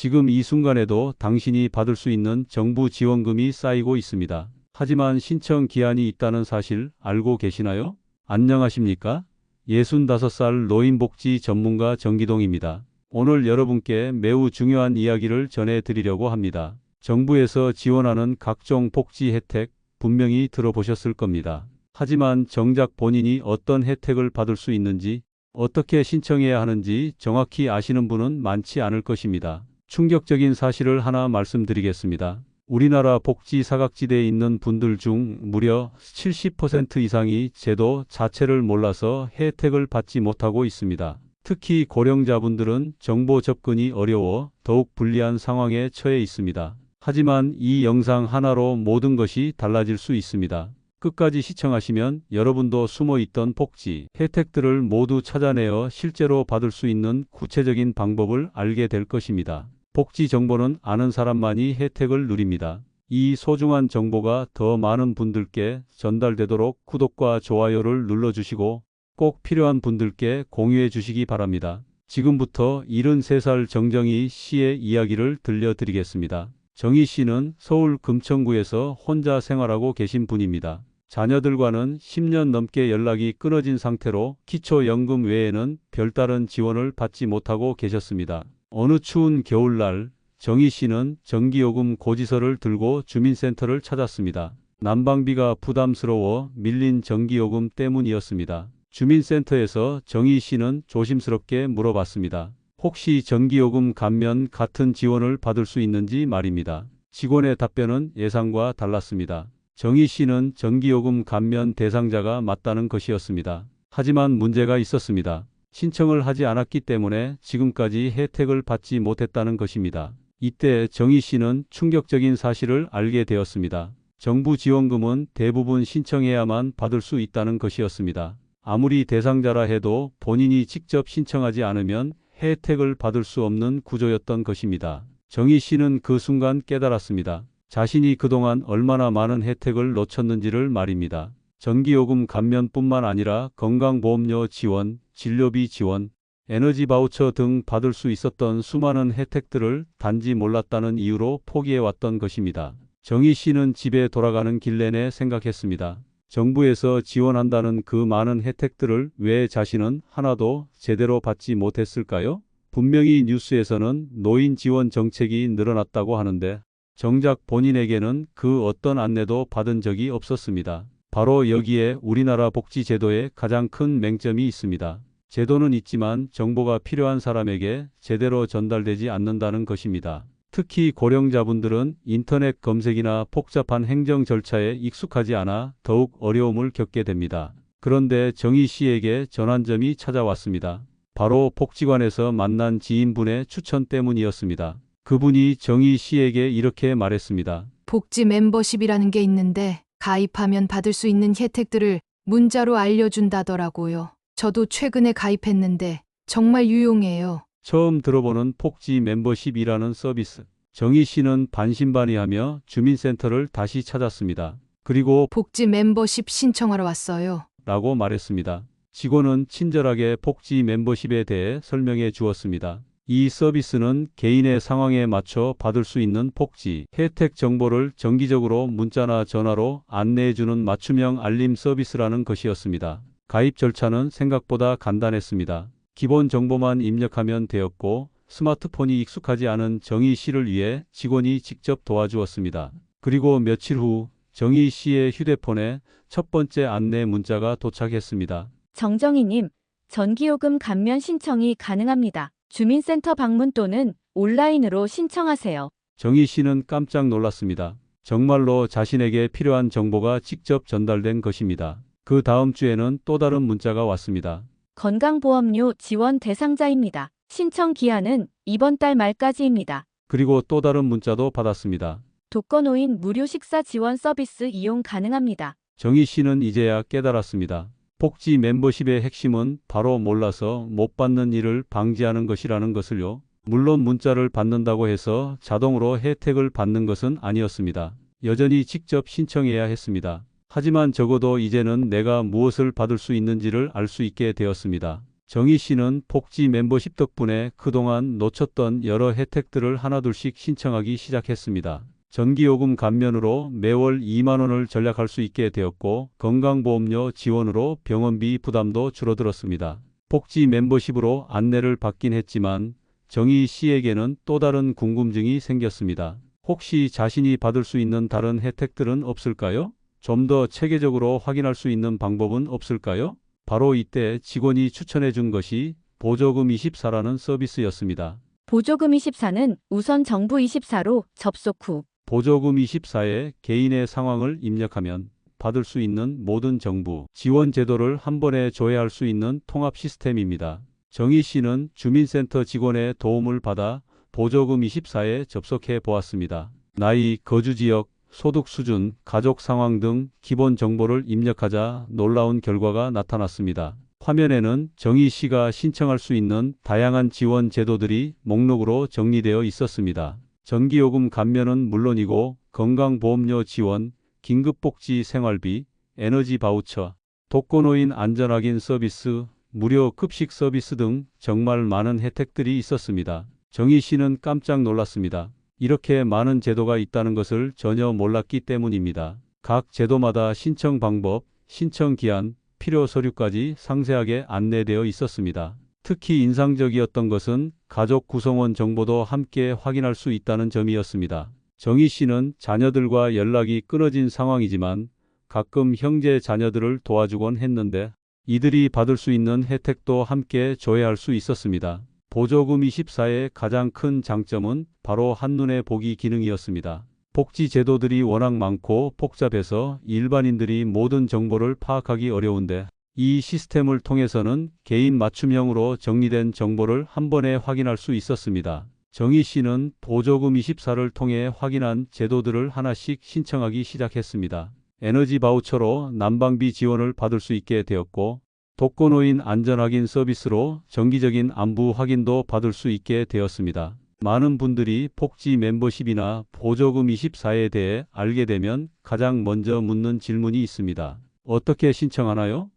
지금 이 순간에도 당신이 받을 수 있는 정부 지원금이 쌓이고 있습니다. 하지만 신청 기한이 있다는 사실 알고 계시나요? 안녕하십니까? 65살 노인복지 전문가 정기동입니다. 오늘 여러분께 매우 중요한 이야기를 전해드리려고 합니다. 정부에서 지원하는 각종 복지 혜택 분명히 들어보셨을 겁니다. 하지만 정작 본인이 어떤 혜택을 받을 수 있는지 어떻게 신청해야 하는지 정확히 아시는 분은 많지 않을 것입니다. 충격적인 사실을 하나 말씀드리겠습니다. 우리나라 복지 사각지대에 있는 분들 중 무려 70% 이상이 제도 자체를 몰라서 혜택을 받지 못하고 있습니다. 특히 고령자분들은 정보 접근이 어려워 더욱 불리한 상황에 처해 있습니다. 하지만 이 영상 하나로 모든 것이 달라질 수 있습니다. 끝까지 시청하시면 여러분도 숨어 있던 복지, 혜택들을 모두 찾아내어 실제로 받을 수 있는 구체적인 방법을 알게 될 것입니다. 복지 정보는 아는 사람만이 혜택을 누립니다. 이 소중한 정보가 더 많은 분들께 전달되도록 구독과 좋아요를 눌러주시고 꼭 필요한 분들께 공유해 주시기 바랍니다. 지금부터 73살 정정희 씨의 이야기를 들려드리겠습니다. 정희 씨는 서울 금천구에서 혼자 생활하고 계신 분입니다. 자녀들과는 10년 넘게 연락이 끊어진 상태로 기초연금 외에는 별다른 지원을 받지 못하고 계셨습니다. 어느 추운 겨울날 정희 씨는 전기요금 고지서를 들고 주민센터를 찾았습니다. 난방비가 부담스러워 밀린 전기요금 때문이었습니다. 주민센터에서 정희 씨는 조심스럽게 물어봤습니다. 혹시 전기요금 감면 같은 지원을 받을 수 있는지 말입니다. 직원의 답변은 예상과 달랐습니다. 정희 씨는 전기요금 감면 대상자가 맞다는 것이었습니다. 하지만 문제가 있었습니다. 신청을 하지 않았기 때문에 지금까지 혜택을 받지 못했다는 것입니다. 이때 정희 씨는 충격적인 사실을 알게 되었습니다. 정부 지원금은 대부분 신청해야만 받을 수 있다는 것이었습니다. 아무리 대상자라 해도 본인이 직접 신청하지 않으면 혜택을 받을 수 없는 구조였던 것입니다. 정희 씨는 그 순간 깨달았습니다. 자신이 그동안 얼마나 많은 혜택을 놓쳤는지를 말입니다. 전기요금 감면뿐만 아니라 건강보험료 지원, 진료비 지원, 에너지 바우처 등 받을 수 있었던 수많은 혜택들을 단지 몰랐다는 이유로 포기해왔던 것입니다. 정희 씨는 집에 돌아가는 길 내내 생각했습니다. 정부에서 지원한다는 그 많은 혜택들을 왜 자신은 하나도 제대로 받지 못했을까요? 분명히 뉴스에서는 노인 지원 정책이 늘어났다고 하는데 정작 본인에게는 그 어떤 안내도 받은 적이 없었습니다. 바로 여기에 우리나라 복지제도의 가장 큰 맹점이 있습니다. 제도는 있지만 정보가 필요한 사람에게 제대로 전달되지 않는다는 것입니다. 특히 고령자분들은 인터넷 검색이나 복잡한 행정 절차에 익숙하지 않아 더욱 어려움을 겪게 됩니다. 그런데 정희 씨에게 전환점이 찾아왔습니다. 바로 복지관에서 만난 지인분의 추천 때문이었습니다. 그분이 정희 씨에게 이렇게 말했습니다. 복지 멤버십이라는 게 있는데 가입하면 받을 수 있는 혜택들을 문자로 알려준다더라고요. 저도 최근에 가입했는데 정말 유용해요. 처음 들어보는 폭지 멤버십이라는 서비스. 정희 씨는 반신반의하며 주민센터를 다시 찾았습니다. 그리고 복지 멤버십 신청하러 왔어요. 라고 말했습니다. 직원은 친절하게 복지 멤버십에 대해 설명해 주었습니다. 이 서비스는 개인의 상황에 맞춰 받을 수 있는 복지, 혜택 정보를 정기적으로 문자나 전화로 안내해 주는 맞춤형 알림 서비스라는 것이었습니다. 가입 절차는 생각보다 간단했습니다. 기본 정보만 입력하면 되었고 스마트폰이 익숙하지 않은 정희 씨를 위해 직원이 직접 도와주었습니다. 그리고 며칠 후 정희 씨의 휴대폰에 첫 번째 안내 문자가 도착했습니다. 정정희님, 전기요금 감면 신청이 가능합니다. 주민센터 방문 또는 온라인으로 신청하세요. 정희 씨는 깜짝 놀랐습니다. 정말로 자신에게 필요한 정보가 직접 전달된 것입니다. 그 다음 주에는 또 다른 문자가 왔습니다. 건강보험료 지원 대상자입니다. 신청 기한은 이번 달 말까지입니다. 그리고 또 다른 문자도 받았습니다. 독거노인 무료 식사 지원 서비스 이용 가능합니다. 정희 씨는 이제야 깨달았습니다. 복지 멤버십의 핵심은 바로 몰라서 못 받는 일을 방지하는 것이라는 것을요. 물론 문자를 받는다고 해서 자동으로 혜택을 받는 것은 아니었습니다. 여전히 직접 신청해야 했습니다. 하지만 적어도 이제는 내가 무엇을 받을 수 있는지를 알 수 있게 되었습니다. 정희 씨는 복지 멤버십 덕분에 그동안 놓쳤던 여러 혜택들을 하나둘씩 신청하기 시작했습니다. 전기요금 감면으로 매월 2만 원을 절약할 수 있게 되었고 건강보험료 지원으로 병원비 부담도 줄어들었습니다. 복지 멤버십으로 안내를 받긴 했지만 정희 씨에게는 또 다른 궁금증이 생겼습니다. 혹시 자신이 받을 수 있는 다른 혜택들은 없을까요? 좀 더 체계적으로 확인할 수 있는 방법은 없을까요? 바로 이때 직원이 추천해 준 것이 보조금 24라는 서비스였습니다. 보조금 24는 우선 정부 24로 접속 후 보조금 24에 개인의 상황을 입력하면 받을 수 있는 모든 정부 지원 제도를 한 번에 조회할 수 있는 통합 시스템입니다. 정희 씨는 주민센터 직원의 도움을 받아 보조금 24에 접속해 보았습니다. 나이, 거주 지역, 소득 수준, 가족 상황 등 기본 정보를 입력하자 놀라운 결과가 나타났습니다. 화면에는 정희 씨가 신청할 수 있는 다양한 지원 제도들이 목록으로 정리되어 있었습니다. 전기요금 감면은 물론이고 건강보험료 지원, 긴급복지 생활비, 에너지 바우처, 독거노인 안전확인 서비스, 무료 급식 서비스 등 정말 많은 혜택들이 있었습니다. 정희 씨는 깜짝 놀랐습니다. 이렇게 많은 제도가 있다는 것을 전혀 몰랐기 때문입니다. 각 제도마다 신청 방법, 신청 기한, 필요 서류까지 상세하게 안내되어 있었습니다. 특히 인상적이었던 것은 가족 구성원 정보도 함께 확인할 수 있다는 점이었습니다. 정희 씨는 자녀들과 연락이 끊어진 상황이지만 가끔 형제 자녀들을 도와주곤 했는데 이들이 받을 수 있는 혜택도 함께 조회할 수 있었습니다. 보조금 24의 가장 큰 장점은 바로 한눈에 보기 기능이었습니다. 복지 제도들이 워낙 많고 복잡해서 일반인들이 모든 정보를 파악하기 어려운데 이 시스템을 통해서는 개인 맞춤형으로 정리된 정보를 한 번에 확인할 수 있었습니다. 정희 씨는 보조금 24를 통해 확인한 제도들을 하나씩 신청하기 시작했습니다. 에너지 바우처로 난방비 지원을 받을 수 있게 되었고 독거노인 안전 확인 서비스로 정기적인 안부 확인도 받을 수 있게 되었습니다. 많은 분들이 복지 멤버십이나 보조금 24에 대해 알게 되면 가장 먼저 묻는 질문이 있습니다. 어떻게 신청하나요?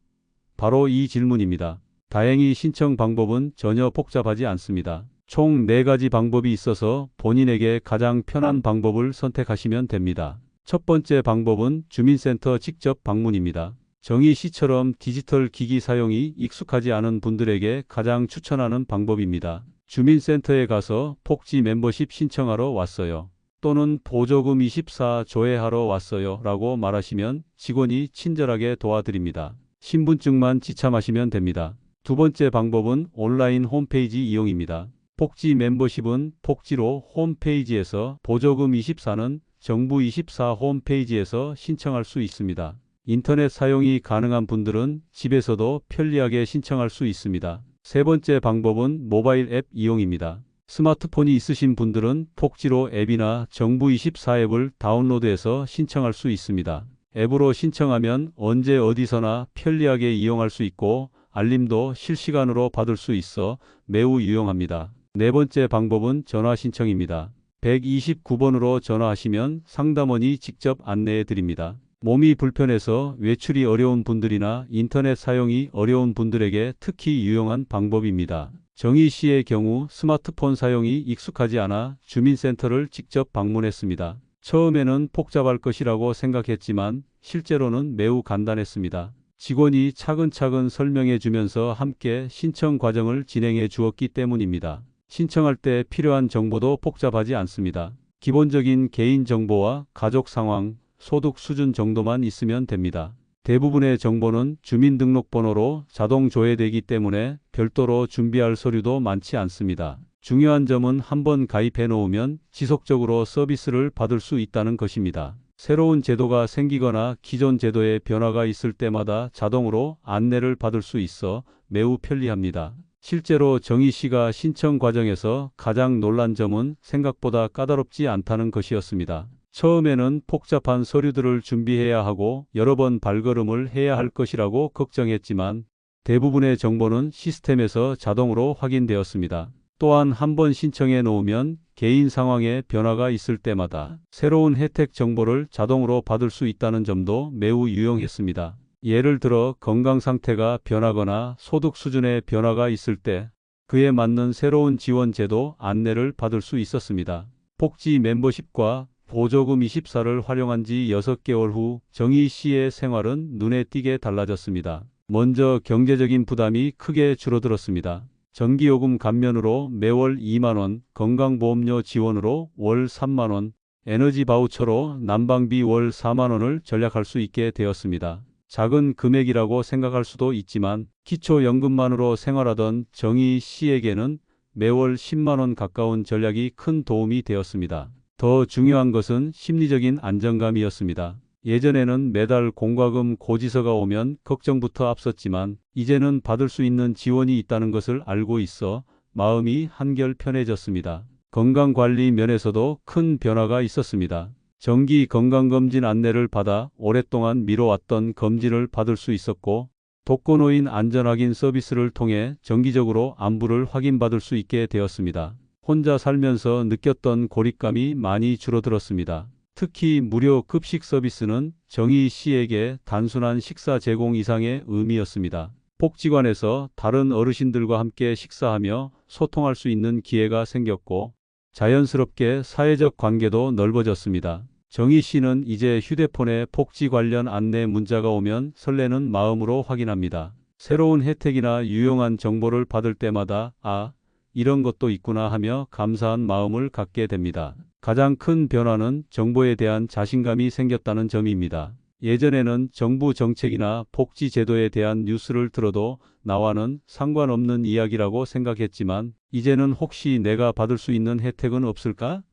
바로 이 질문입니다. 다행히 신청 방법은 전혀 복잡하지 않습니다. 총 4가지 방법이 있어서 본인에게 가장 편한 방법을 선택하시면 됩니다. 첫 번째 방법은 주민센터 직접 방문입니다. 정희 씨처럼 디지털 기기 사용이 익숙하지 않은 분들에게 가장 추천하는 방법입니다. 주민센터에 가서 복지 멤버십 신청하러 왔어요. 또는 보조금 24 조회하러 왔어요. 라고 말하시면 직원이 친절하게 도와드립니다. 신분증만 지참하시면 됩니다. 두 번째 방법은 온라인 홈페이지 이용입니다. 복지 멤버십은 복지로 홈페이지에서 보조금 24는 정부 24 홈페이지에서 신청할 수 있습니다. 인터넷 사용이 가능한 분들은 집에서도 편리하게 신청할 수 있습니다. 세 번째 방법은 모바일 앱 이용입니다. 스마트폰이 있으신 분들은 복지로 앱이나 정부 24 앱을 다운로드해서 신청할 수 있습니다. 앱으로 신청하면 언제 어디서나 편리하게 이용할 수 있고 알림도 실시간으로 받을 수 있어 매우 유용합니다. 네 번째 방법은 전화 신청입니다. 129번으로 전화하시면 상담원이 직접 안내해 드립니다. 몸이 불편해서 외출이 어려운 분들이나 인터넷 사용이 어려운 분들에게 특히 유용한 방법입니다. 정희 씨의 경우 스마트폰 사용이 익숙하지 않아 주민센터를 직접 방문했습니다. 처음에는 복잡할 것이라고 생각했지만 실제로는 매우 간단했습니다. 직원이 차근차근 설명해 주면서 함께 신청 과정을 진행해 주었기 때문입니다. 신청할 때 필요한 정보도 복잡하지 않습니다. 기본적인 개인 정보와 가족 상황, 소득 수준 정도만 있으면 됩니다. 대부분의 정보는 주민등록번호로 자동 조회되기 때문에 별도로 준비할 서류도 많지 않습니다. 중요한 점은 한번 가입해 놓으면 지속적으로 서비스를 받을 수 있다는 것입니다. 새로운 제도가 생기거나 기존 제도에 변화가 있을 때마다 자동으로 안내를 받을 수 있어 매우 편리합니다. 실제로 정희 씨가 신청 과정에서 가장 놀란 점은 생각보다 까다롭지 않다는 것이었습니다. 처음에는 복잡한 서류들을 준비해야 하고 여러 번 발걸음을 해야 할 것이라고 걱정했지만 대부분의 정보는 시스템에서 자동으로 확인되었습니다. 또한 한 번 신청해 놓으면 개인 상황에 변화가 있을 때마다 새로운 혜택 정보를 자동으로 받을 수 있다는 점도 매우 유용했습니다. 예를 들어 건강 상태가 변하거나 소득 수준의 변화가 있을 때 그에 맞는 새로운 지원 제도 안내를 받을 수 있었습니다. 복지 멤버십과 보조금 24를 활용한 지 6개월 후 정희 씨의 생활은 눈에 띄게 달라졌습니다. 먼저 경제적인 부담이 크게 줄어들었습니다. 전기요금 감면으로 매월 2만원, 건강보험료 지원으로 월 3만원, 에너지 바우처로 난방비 월 4만원을 절약할 수 있게 되었습니다. 작은 금액이라고 생각할 수도 있지만 기초연금만으로 생활하던 정희 씨에게는 매월 10만원 가까운 전략이 큰 도움이 되었습니다. 더 중요한 것은 심리적인 안정감이었습니다. 예전에는 매달 공과금 고지서가 오면 걱정부터 앞섰지만 이제는 받을 수 있는 지원이 있다는 것을 알고 있어 마음이 한결 편해졌습니다. 건강관리 면에서도 큰 변화가 있었습니다. 정기 건강검진 안내를 받아 오랫동안 미뤄왔던 검진을 받을 수 있었고 독거노인 안전확인 서비스를 통해 정기적으로 안부를 확인받을 수 있게 되었습니다. 혼자 살면서 느꼈던 고립감이 많이 줄어들었습니다. 특히 무료 급식 서비스는 정희 씨에게 단순한 식사 제공 이상의 의미였습니다. 복지관에서 다른 어르신들과 함께 식사하며 소통할 수 있는 기회가 생겼고 자연스럽게 사회적 관계도 넓어졌습니다. 정희 씨는 이제 휴대폰에 복지 관련 안내 문자가 오면 설레는 마음으로 확인합니다. 새로운 혜택이나 유용한 정보를 받을 때마다 아, 이런 것도 있구나 하며 감사한 마음을 갖게 됩니다. 가장 큰 변화는 정보에 대한 자신감이 생겼다는 점입니다. 예전에는 정부 정책이나 복지 제도에 대한 뉴스를 들어도 나와는 상관없는 이야기라고 생각했지만 이제는 혹시 내가 받을 수 있는 혜택은 없을까?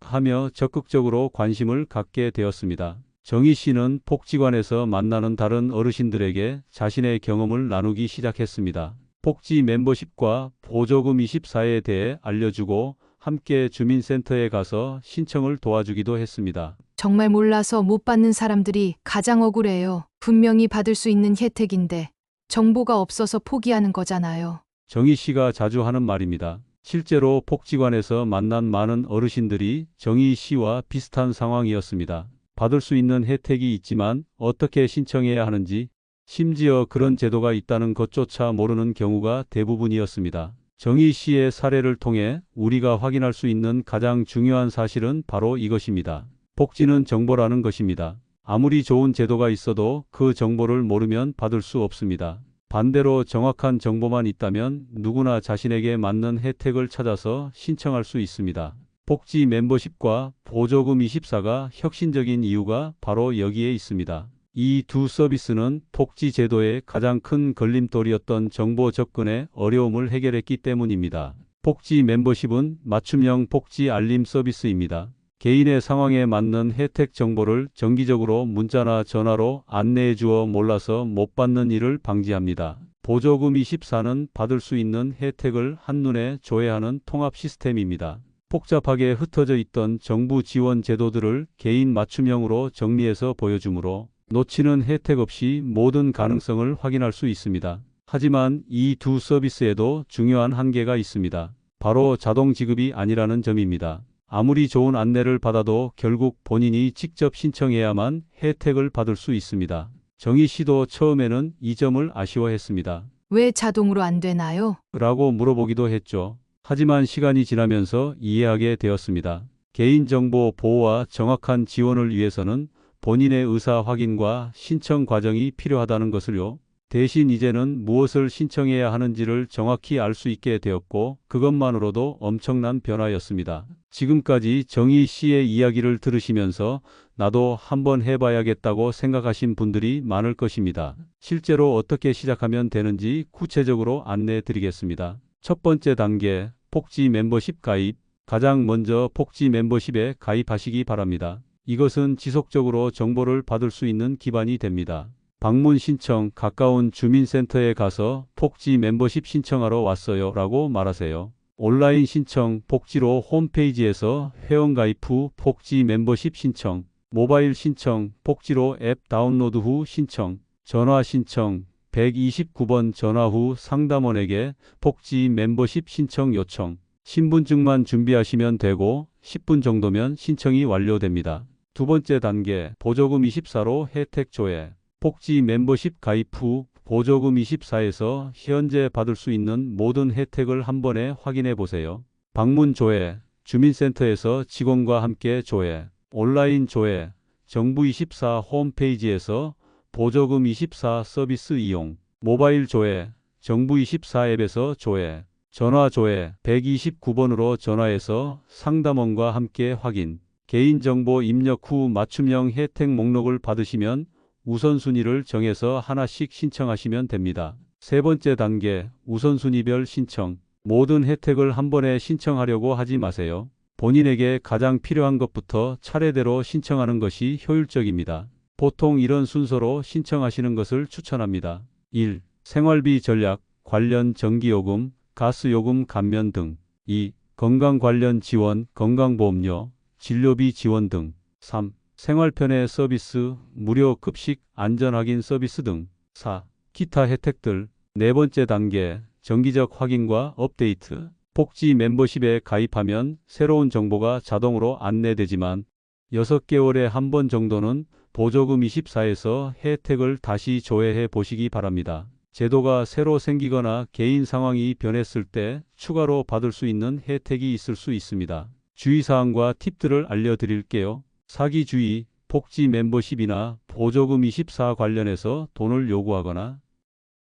하며 적극적으로 관심을 갖게 되었습니다. 정희 씨는 복지관에서 만나는 다른 어르신들에게 자신의 경험을 나누기 시작했습니다. 복지 멤버십과 보조금 24에 대해 알려주고 함께 주민센터에 가서 신청을 도와주기도 했습니다. 정말 몰라서 못 받는 사람들이 가장 억울해요. 분명히 받을 수 있는 혜택인데 정보가 없어서 포기하는 거잖아요. 정희 씨가 자주 하는 말입니다. 실제로 복지관에서 만난 많은 어르신들이 정희 씨와 비슷한 상황이었습니다. 받을 수 있는 혜택이 있지만 어떻게 신청해야 하는지 심지어 그런 제도가 있다는 것조차 모르는 경우가 대부분이었습니다. 정희 씨의 사례를 통해 우리가 확인할 수 있는 가장 중요한 사실은 바로 이것입니다. 복지는 정보라는 것입니다. 아무리 좋은 제도가 있어도 그 정보를 모르면 받을 수 없습니다. 반대로 정확한 정보만 있다면 누구나 자신에게 맞는 혜택을 찾아서 신청할 수 있습니다. 복지 멤버십과 보조금 24가 혁신적인 이유가 바로 여기에 있습니다. 이 두 서비스는 복지 제도의 가장 큰 걸림돌이었던 정보 접근의 어려움을 해결했기 때문입니다. 복지 멤버십은 맞춤형 복지 알림 서비스입니다. 개인의 상황에 맞는 혜택 정보를 정기적으로 문자나 전화로 안내해 주어 몰라서 못 받는 일을 방지합니다. 보조금 24는 받을 수 있는 혜택을 한눈에 조회하는 통합 시스템입니다. 복잡하게 흩어져 있던 정부 지원 제도들을 개인 맞춤형으로 정리해서 보여주므로 놓치는 혜택 없이 모든 가능성을 확인할 수 있습니다. 하지만 이 두 서비스에도 중요한 한계가 있습니다. 바로 자동 지급이 아니라는 점입니다. 아무리 좋은 안내를 받아도 결국 본인이 직접 신청해야만 혜택을 받을 수 있습니다. 정희 씨도 처음에는 이 점을 아쉬워했습니다. 왜 자동으로 안 되나요? 라고 물어보기도 했죠. 하지만 시간이 지나면서 이해하게 되었습니다. 개인정보 보호와 정확한 지원을 위해서는 본인의 의사 확인과 신청 과정이 필요하다는 것을요. 대신 이제는 무엇을 신청해야 하는지를 정확히 알 수 있게 되었고 그것만으로도 엄청난 변화였습니다. 지금까지 정희 씨의 이야기를 들으시면서 나도 한번 해봐야겠다고 생각하신 분들이 많을 것입니다. 실제로 어떻게 시작하면 되는지 구체적으로 안내해 드리겠습니다. 첫 번째 단계, 복지 멤버십 가입. 가장 먼저 복지 멤버십에 가입하시기 바랍니다. 이것은 지속적으로 정보를 받을 수 있는 기반이 됩니다. 방문 신청, 가까운 주민센터에 가서 복지 멤버십 신청하러 왔어요 라고 말하세요. 온라인 신청, 복지로 홈페이지에서 회원가입 후 복지 멤버십 신청, 모바일 신청, 복지로 앱 다운로드 후 신청, 전화 신청, 129번 전화 후 상담원에게 복지 멤버십 신청 요청, 신분증만 준비하시면 되고 10분 정도면 신청이 완료됩니다. 두 번째 단계, 보조금 24로 혜택 조회. 복지 멤버십 가입 후 보조금 24에서 현재 받을 수 있는 모든 혜택을 한 번에 확인해 보세요. 방문 조회, 주민센터에서 직원과 함께 조회, 온라인 조회, 정부24 홈페이지에서 보조금 24 서비스 이용, 모바일 조회, 정부24 앱에서 조회, 전화 조회 129번으로 전화해서 상담원과 함께 확인, 개인정보 입력 후 맞춤형 혜택 목록을 받으시면 우선순위를 정해서 하나씩 신청하시면 됩니다. 세 번째 단계, 우선순위별 신청. 모든 혜택을 한 번에 신청하려고 하지 마세요. 본인에게 가장 필요한 것부터 차례대로 신청하는 것이 효율적입니다. 보통 이런 순서로 신청하시는 것을 추천합니다. 1. 생활비 전략, 관련 전기요금, 가스요금 감면 등. 2. 건강 관련 지원, 건강보험료, 진료비 지원 등. 3. 생활 편의 서비스, 무료 급식, 안전 확인 서비스 등. 4. 기타 혜택들. 네 번째 단계, 정기적 확인과 업데이트. 복지 멤버십에 가입하면 새로운 정보가 자동으로 안내되지만 6개월에 한 번 정도는 보조금 24에서 혜택을 다시 조회해 보시기 바랍니다. 제도가 새로 생기거나 개인 상황이 변했을 때 추가로 받을 수 있는 혜택이 있을 수 있습니다. 주의사항과 팁들을 알려드릴게요. 사기 주의, 복지 멤버십이나 보조금 24 관련해서 돈을 요구하거나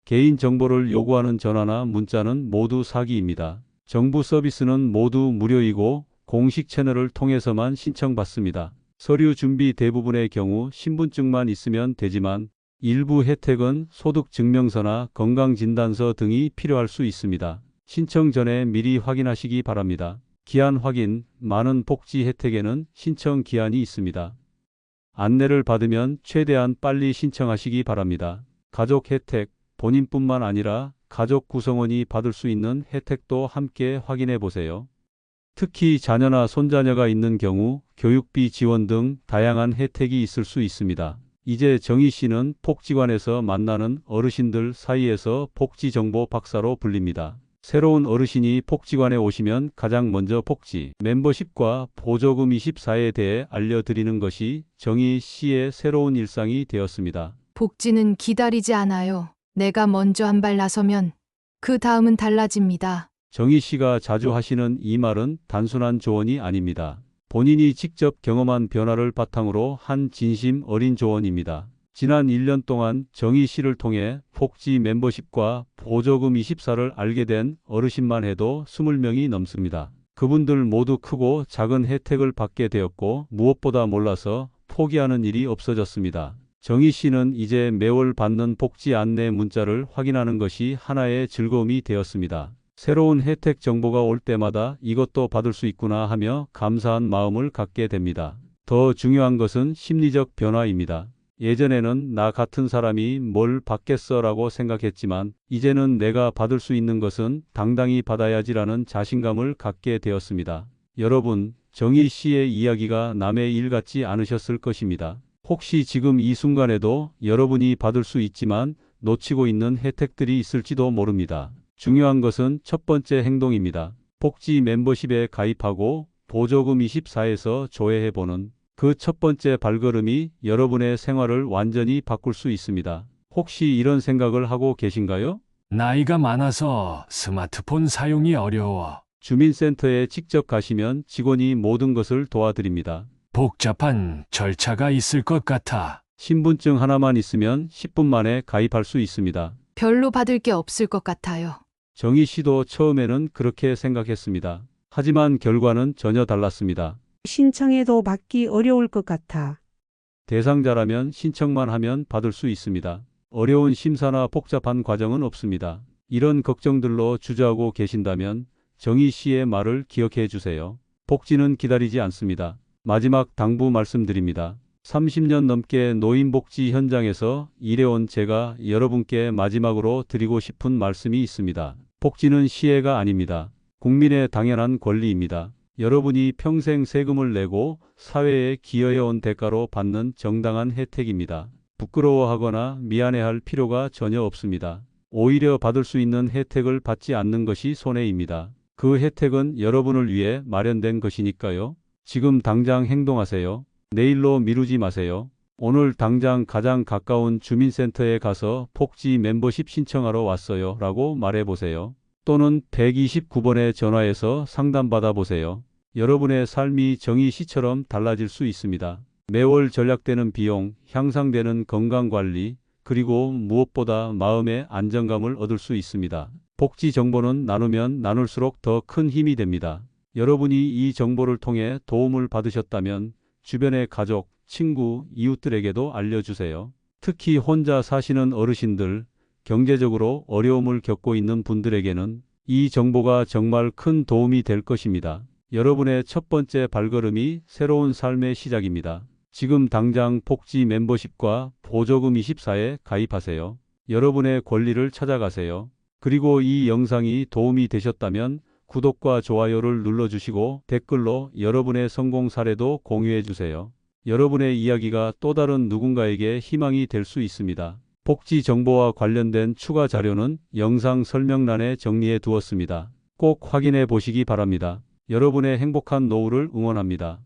개인 정보를 요구하는 전화나 문자는 모두 사기입니다. 정부 서비스는 모두 무료이고 공식 채널을 통해서만 신청받습니다. 서류 준비 대부분의 경우 신분증만 있으면 되지만 일부 혜택은 소득증명서나 건강진단서 등이 필요할 수 있습니다. 신청 전에 미리 확인하시기 바랍니다. 기한 확인, 많은 복지 혜택에는 신청 기한이 있습니다. 안내를 받으면 최대한 빨리 신청하시기 바랍니다. 가족 혜택, 본인뿐만 아니라 가족 구성원이 받을 수 있는 혜택도 함께 확인해 보세요. 특히 자녀나 손자녀가 있는 경우 교육비 지원 등 다양한 혜택이 있을 수 있습니다. 이제 정희 씨는 복지관에서 만나는 어르신들 사이에서 복지정보 박사로 불립니다. 새로운 어르신이 복지관에 오시면 가장 먼저 복지, 멤버십과 보조금 24에 대해 알려드리는 것이 정희 씨의 새로운 일상이 되었습니다. 복지는 기다리지 않아요. 내가 먼저 한 발 나서면 그 다음은 달라집니다. 정희 씨가 자주 하시는 이 말은 단순한 조언이 아닙니다. 본인이 직접 경험한 변화를 바탕으로 한 진심 어린 조언입니다. 지난 1년 동안 정희 씨를 통해 복지 멤버십과 보조금 24를 알게 된 어르신만 해도 20명이 넘습니다. 그분들 모두 크고 작은 혜택을 받게 되었고 무엇보다 몰라서 포기하는 일이 없어졌습니다. 정희 씨는 이제 매월 받는 복지 안내 문자를 확인하는 것이 하나의 즐거움이 되었습니다. 새로운 혜택 정보가 올 때마다 이것도 받을 수 있구나 하며 감사한 마음을 갖게 됩니다. 더 중요한 것은 심리적 변화입니다. 예전에는 나 같은 사람이 뭘 받겠어라고 생각했지만 이제는 내가 받을 수 있는 것은 당당히 받아야지라는 자신감을 갖게 되었습니다. 여러분, 정희 씨의 이야기가 남의 일 같지 않으셨을 것입니다. 혹시 지금 이 순간에도 여러분이 받을 수 있지만 놓치고 있는 혜택들이 있을지도 모릅니다. 중요한 것은 첫 번째 행동입니다. 복지 멤버십에 가입하고 보조금 24에서 조회해보는 그 첫 번째 발걸음이 여러분의 생활을 완전히 바꿀 수 있습니다. 혹시 이런 생각을 하고 계신가요? 나이가 많아서 스마트폰 사용이 어려워. 주민센터에 직접 가시면 직원이 모든 것을 도와드립니다. 복잡한 절차가 있을 것 같아. 신분증 하나만 있으면 10분 만에 가입할 수 있습니다. 별로 받을 게 없을 것 같아요. 정희 씨도 처음에는 그렇게 생각했습니다. 하지만 결과는 전혀 달랐습니다. 신청해도 받기 어려울 것 같아. 대상자라면 신청만 하면 받을 수 있습니다. 어려운 심사나 복잡한 과정은 없습니다. 이런 걱정들로 주저하고 계신다면 정희 씨의 말을 기억해 주세요. 복지는 기다리지 않습니다. 마지막 당부 말씀드립니다. 30년 넘게 노인복지 현장에서 일해온 제가 여러분께 마지막으로 드리고 싶은 말씀이 있습니다. 복지는 시혜가 아닙니다. 국민의 당연한 권리입니다. 여러분이 평생 세금을 내고 사회에 기여해온 대가로 받는 정당한 혜택입니다. 부끄러워하거나 미안해할 필요가 전혀 없습니다. 오히려 받을 수 있는 혜택을 받지 않는 것이 손해입니다. 그 혜택은 여러분을 위해 마련된 것이니까요. 지금 당장 행동하세요. 내일로 미루지 마세요. 오늘 당장 가장 가까운 주민센터에 가서 복지 멤버십 신청하러 왔어요. 라고 말해보세요. 또는 129번에 전화해서 상담받아 보세요. 여러분의 삶이 정의 시처럼 달라질 수 있습니다. 매월 전략되는 비용, 향상되는 건강관리, 그리고 무엇보다 마음의 안정감을 얻을 수 있습니다. 복지 정보는 나누면 나눌수록 더 큰 힘이 됩니다. 여러분이 이 정보를 통해 도움을 받으셨다면 주변의 가족, 친구, 이웃들에게도 알려주세요. 특히 혼자 사시는 어르신들, 경제적으로 어려움을 겪고 있는 분들에게는 이 정보가 정말 큰 도움이 될 것입니다. 여러분의 첫 번째 발걸음이 새로운 삶의 시작입니다. 지금 당장 복지 멤버십과 보조금 24에 가입하세요. 여러분의 권리를 찾아가세요. 그리고 이 영상이 도움이 되셨다면 구독과 좋아요를 눌러주시고 댓글로 여러분의 성공 사례도 공유해 주세요. 여러분의 이야기가 또 다른 누군가에게 희망이 될 수 있습니다. 복지 정보와 관련된 추가 자료는 영상 설명란에 정리해 두었습니다. 꼭 확인해 보시기 바랍니다. 여러분의 행복한 노후를 응원합니다.